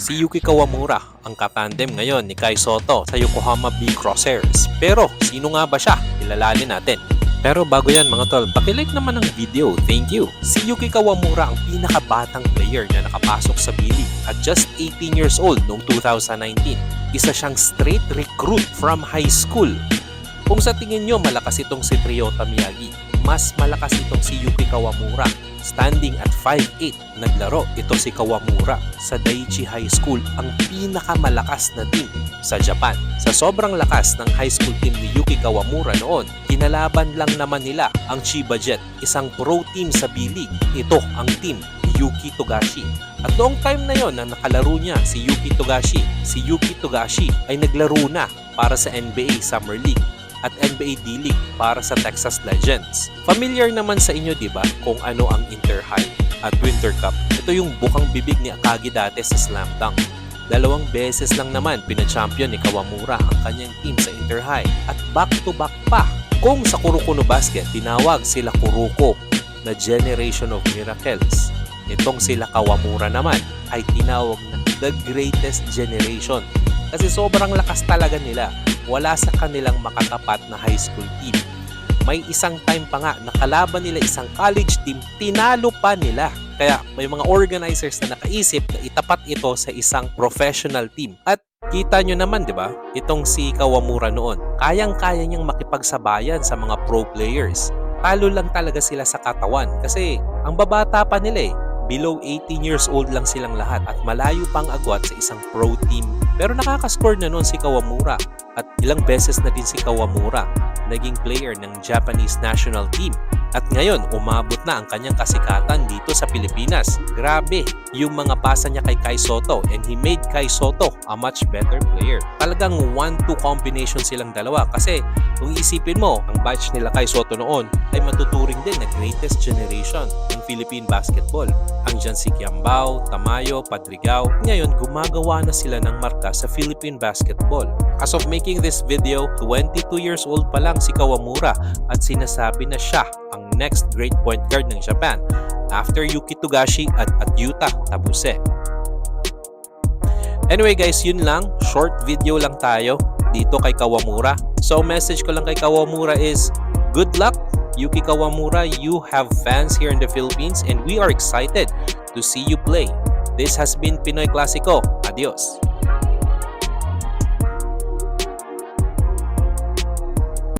Si Yuki Kawamura ang katandem ngayon ni Kai Soto sa Yokohama B Crosshairs. Pero sino nga ba siya? Kilalanin natin. Pero bago yan mga tol, pakilike naman ang video. Thank you. Si Yuki Kawamura ang pinakabatang player na nakapasok sa B-League at just 18 years old noong 2019. Isa siyang straight recruit from high school. Kung sa tingin nyo malakas itong si Ryota Miyagi, mas malakas itong si Yuki Kawamura. Standing at 5'8", naglaro ito si Kawamura sa Daiichi High School, ang pinakamalakas na team sa Japan. Sa sobrang lakas ng high school team ni Yuki Kawamura noon, kinalaban lang naman nila ang Chiba Jet, isang pro team sa B-League. Ito ang team ni Yuki Togashi. At noong time na yon na nakalaro niya si Yuki Togashi, si Yuki Togashi ay naglaro na para sa NBA Summer League at NBA D-League para sa Texas Legends. Familiar naman sa inyo 'di ba kung ano ang Inter High at Winter Cup. Ito yung bukang bibig ni Akagi dati sa Slam Dunk. Dalawang beses lang naman pina-champion ni Kawamura ang kanyang team sa Inter High at back-to-back pa. Kung sa Kurokono Basket tinawag sila Kuroko na Generation of Miracles. Itong sila Kawamura naman ay tinawag na The Greatest Generation kasi sobrang lakas talaga nila wala sa kanilang makatapat na high school team. May isang time pa nga nakalaban nila isang college team, tinalo pa nila. Kaya may mga organizers na nakaisip na itapat ito sa isang professional team. At kita nyo naman, di ba? Itong si Kawamura noon, kayang-kaya niyang makipagsabayan sa mga pro players. Talo lang talaga sila sa katawan kasi ang babata pa nila eh. Below 18 years old lang silang lahat at malayo pang agwat sa isang pro team. Pero nakakascore na noon si Kawamura at ilang beses na din si Kawamura naging player ng Japanese national team. At ngayon, umabot na ang kanyang kasikatan dito sa Pilipinas. Grabe, yung mga pasa niya kay Kai Soto and he made Kai Soto a much better player. Talagang 1-2 combination silang dalawa kasi kung isipin mo, ang batch nila Kai Soto noon ay matuturing din na greatest generation ng Philippine basketball. Ang dyan si Kiambao, Tamayo, Padrigao, ngayon gumagawa na sila ng marka sa Philippine basketball. As of making this video, 22 years old pa lang si Kawamura at sinasabi na siya ang next great point guard ng Japan after Yuki Togashi at, at Yuta Tabuse. Anyway guys, yun lang. Short video lang tayo dito kay Kawamura. So message ko lang kay Kawamura is good luck Yuki Kawamura. You have fans here in the Philippines and we are excited to see you play. This has been Pinoy Classico. Adios!